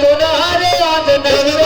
तोनारे आज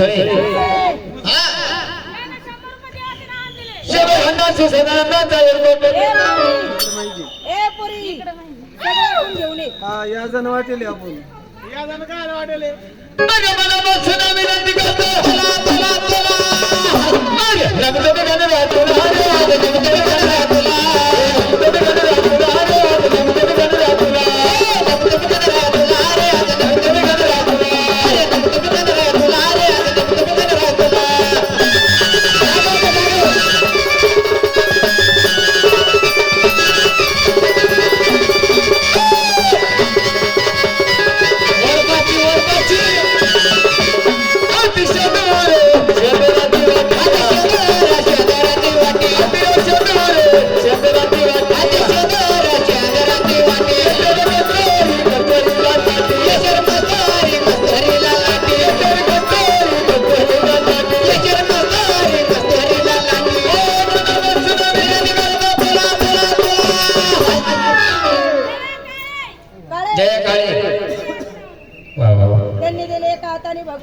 सळे या जण वाटेल आपण. या जण काय वाटेल? विनंती करतो.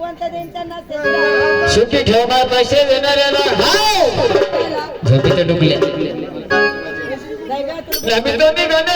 भगवंत देईन त्यांना सुट्टी ठेवणार पैसे देणाऱ्याला हाव झोपेच्या डुकल्या नमी तो निगणे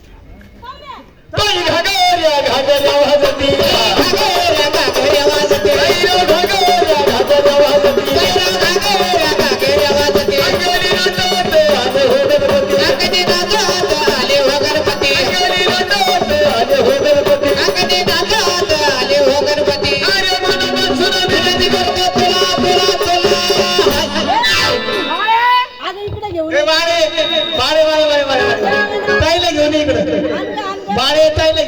घागऱ्या घागऱ्या वाजती घागऱ्या